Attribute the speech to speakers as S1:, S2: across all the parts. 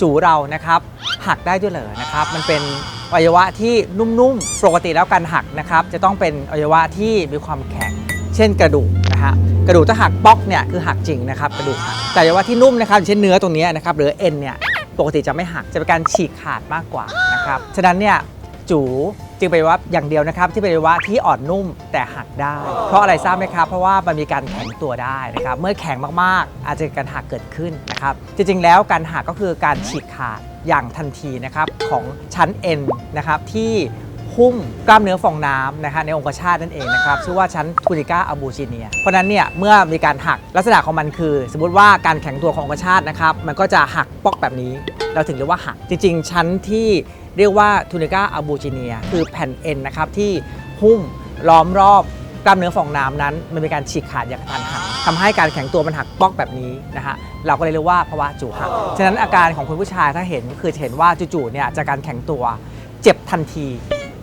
S1: จูเรานะครับหักได้ด้วยเหรอนะครับ มันเป็นอวัยวะที่นุ่มๆ ปกติแล้วการหักนะครับ จะต้องเป็นอวัยวะที่มีความแข็ง เช่นกระดูกนะฮะกระดูกถ้าหักป๊อกเนี่ยคือหักจริงนะครับกระดูกหักแต่อวัยวะที่นุ่มนะครับเช่นเนื้อตรงนี้นะครับหรือเอ็นเนี่ยปกติจะไม่หักจะเป็นการฉีกขาดมากกว่านะครับฉะนั้นเนี่ยจู จึงเป็นวัยวะอย่างเดียวนะครับที่เป็นวัยวะที่อ่อนนุ่มแต่หักได้ เพราะอะไรทราบไหมครับ เพราะว่ามันมีการแข็งตัวได้นะครับเมื่อแข็งมากๆ อาจจะเกิดการหักเกิดขึ้นนะครับจริงๆแล้วการหักก็คือการฉีกขาดอย่างทันทีนะครับของชั้นเอ็นนะครับที่หุ้มกล้ามเนื้อฟองน้ำนะคะในองคชาตนั่นเองนะครับชื่อว่าชั้นทูนิก้าอะบูจิเนีย เพราะฉะนั้นเนี่ยเมื่อมีการหักลักษณะของมันคือ สมมติว่าการแข็งตัวขององคชาตนะครับมันก็จะหักปอกแบบนี้ เราถึงเรียกว่าหัก จริง ๆ ชั้นที่เรียกว่าทูนิก้าอะบูจิเนียคือแผ่นเอ็นนะครับที่หุ้มล้อมรอบกล้ามเนื้อฟองน้ำนั้น มันมีการฉีกขาดอย่างกระทันหันทำให้การแข็งตัวมันหักปอกแบบนี้นะฮะเราก็เลยเรียกว่าภาวะจู่หัก ฉะนั้นอาการของคุณผู้ชายถ้าเห็นคือจะเห็นว่าจู่ๆเนี่ยจากการแข็งตัว เจ็บทันที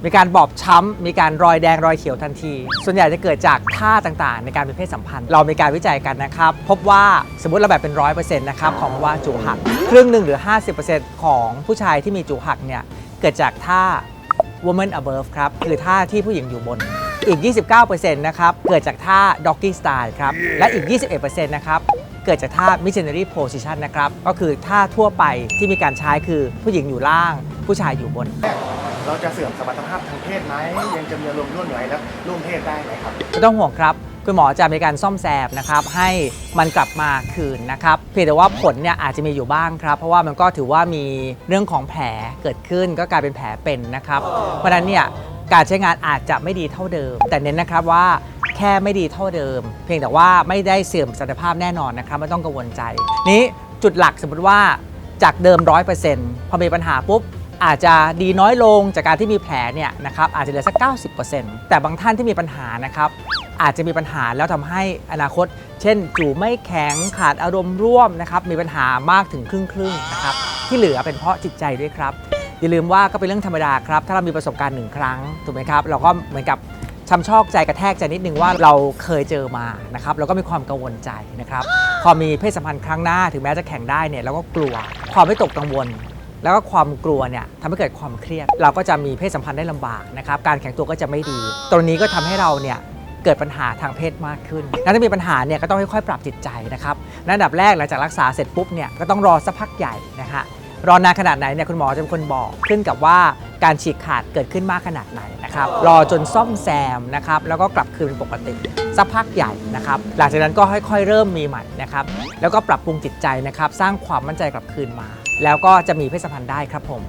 S1: มีการบอบช้ำมีการรอยแดงรอยเขียวทันที ส่วนใหญ่จะเกิดจากท่าต่างๆ ในการมีเพศสัมพันธ์ เรามีการวิจัยกันนะครับ พบว่าสมมติเราแบบเป็นร้อยเปอร์เซ็นต์นะครับของภาจูหัก ครึ่งหนึ่งหรือ 50%ของผู้ชายที่มีจูหักเนี่ยเกิดจากท่า woman above ครับคือท่าที่ผู้หญิงอยู่บนอีก 29%นะครับ เกิดจากท่า doggy style ครับ และอีก 21%นะครับ เกิดจากท่า missionary position นะครับ ก็คือท่าทั่วไปที่มีการใช้คือผู้หญิงอยู่ล่าง ผู้ชายอยู่บน
S2: เราจะเสื่อมสมรรถภาพทางเพศไหมยังจะมีอารมณ์ร่วนไหวและร่วมเพศได้ไหมครับ
S1: ไม่ต้องห่วงครับ คุณหมอจะมีการซ่อมแซมนะครับ ให้มันกลับมาคืนนะครับเพียงแต่ว่าผลเนี่ยอาจจะมีอยู่บ้างครับ เพราะว่ามันก็ถือว่ามีเรื่องของแผลเกิดขึ้นก็กลายเป็นแผลเป็นนะครับ เพราะฉะนั้นเนี่ยการใช้งานอาจจะไม่ดีเท่าเดิม แต่เน้นนะครับว่า แค่ไม่ดีเท่าเดิม เพียงแต่ว่าไม่ได้เสื่อมสมรรถภาพแน่นอนนะครับไม่ต้องกังวลใจ นี้จุดหลักสมมติว่าจากเดิม 100%พอมีปัญหาปุ๊บอาจจะดีน้อยลงจากการที่มีแผลเนี่ยนะครับอาจจะเหลือสัก 90%แต่บางท่านที่มีปัญหานะครับอาจจะมีปัญหาแล้วทำให้อนาคต เช่นจู่ไม่แข็งขาดอารมณ์ร่วมนะครับมีปัญหามากถึงครึ่งครึ่งนะครับที่เหลือเป็นเพราะจิตใจด้วยครับ อย่าลืมว่าก็เป็นเรื่องธรรมดาครับ ถ้าเรามีประสบการณ์หนึ่งครั้งถูกไหมครับ เราก็เหมือนกับ ช้ำชอกใจกระแทกใจนิดนึงว่าเราเคยเจอมานะครับแล้วก็มีความกังวลใจนะครับ พอมีเพศสัมพันธ์ครั้งหน้าถึงแม้จะแข่งได้เนี่ยเราก็กลัวความไม่ตกกังวล แล้วก็ความกลัวเนี่ยทำให้เกิดความเครียด เราก็จะมีเพศสัมพันธ์ได้ลำบากนะครับการแข็งตัวก็จะไม่ดี ตรงนี้ก็ทำให้เราเนี่ยเกิดปัญหาทางเพศมากขึ้น แล้วถ้ามีปัญหาเนี่ยก็ต้องค่อยๆปรับจิตใจนะครับในอันดับแรกหลังจากรักษาเสร็จปุ๊บเนี่ยก็ต้องรอสักพักใหญ่นะคะ รอนานขนาดไหนเนี่ยคุณหมอจะเป็นคนบอกขึ้นกับว่าการฉีกขาดเกิดขึ้นมากขนาดไหนนะครับรอจนซ่อมแซมนะครับแล้วก็กลับคืนเป็นปกติสักพักใหญ่นะครับหลังจากนั้นก็ค่อยๆ เริ่มมีใหม่นะครับแล้วก็ปรับปรุงจิตใจนะครับสร้างความมั่นใจกลับคืนมา แล้วก็จะมีเพศสัมพันธ์ได้ครับผม